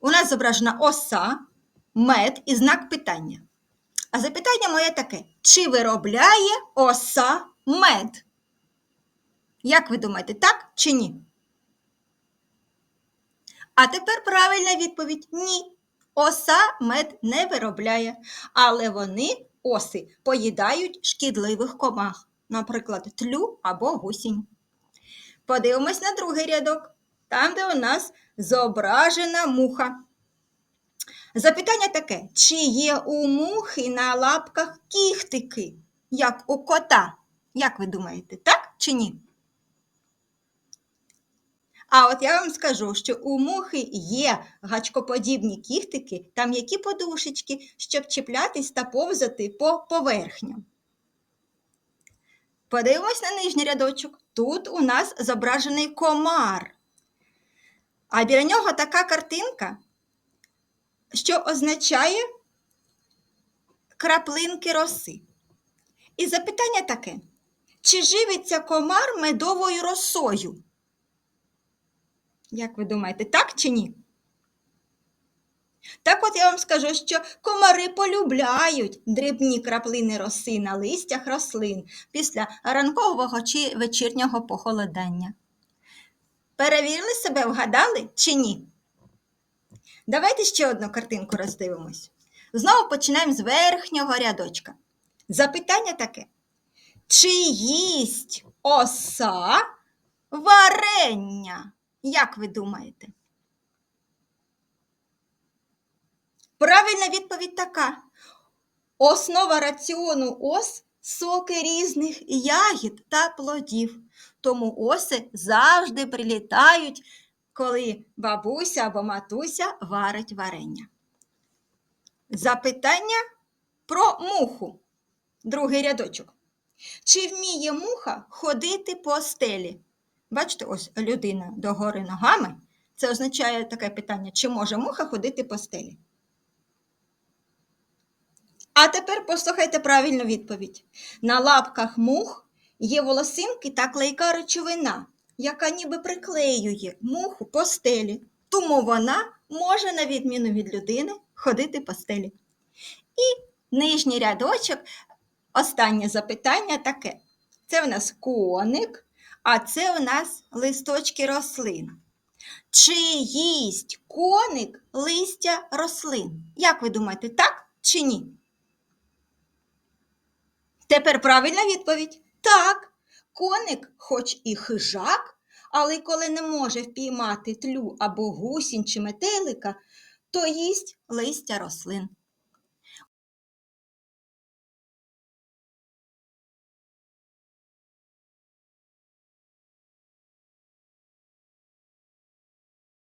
у нас зображена оса, мед і знак питання. А запитання моє таке: чи виробляє оса мед? Як ви думаєте, так чи ні? А тепер правильна відповідь ні. Оса мед не виробляє, але вони, оси, поїдають шкідливих комах, наприклад, тлю або гусінь. Подивимось на другий рядок, там, де у нас зображена муха. Запитання таке: чи є у мухи на лапках кіхтики, як у кота? Як ви думаєте, так чи ні? А от я вам скажу, що у мухи є гачкоподібні кіхтики та м'які подушечки, щоб чіплятись та повзати по поверхням. Подивимось на нижній рядочок. Тут у нас зображений комар. А біля нього така картинка, що означає краплинки роси. І запитання таке: чи живиться комар медовою росою? Як ви думаєте, так чи ні? Так от я вам скажу, що комари полюбляють дрібні краплини роси на листях рослин після ранкового чи вечірнього похолодання. Перевірили себе, вгадали чи ні? Давайте ще одну картинку роздивимось. Знову починаємо з верхнього рядочка. Запитання таке: чи їсть оса варення? Як ви думаєте? Правильна відповідь така. Основа раціону ос соки різних ягід та плодів. Тому оси завжди прилітають, коли бабуся або матуся варить варення. Запитання про муху. Другий рядочок. Чи вміє муха ходити по стелі? Бачите, ось людина догори ногами. Це означає таке питання, чи може муха ходити по стелі? А тепер послухайте правильну відповідь. На лапках мух є волосинки та клейка речовина, яка ніби приклеює муху по стелі. Тому вона може, на відміну від людини, ходити по стелі. І нижній рядочок, останнє запитання таке: це в нас коник, а це у нас листочки рослин. Чи їсть коник листя рослин? Як ви думаєте, так чи ні? Тепер правильна відповідь. Так, коник, хоч і хижак, але коли не може впіймати тлю або гусінь чи метелика, то їсть листя рослин.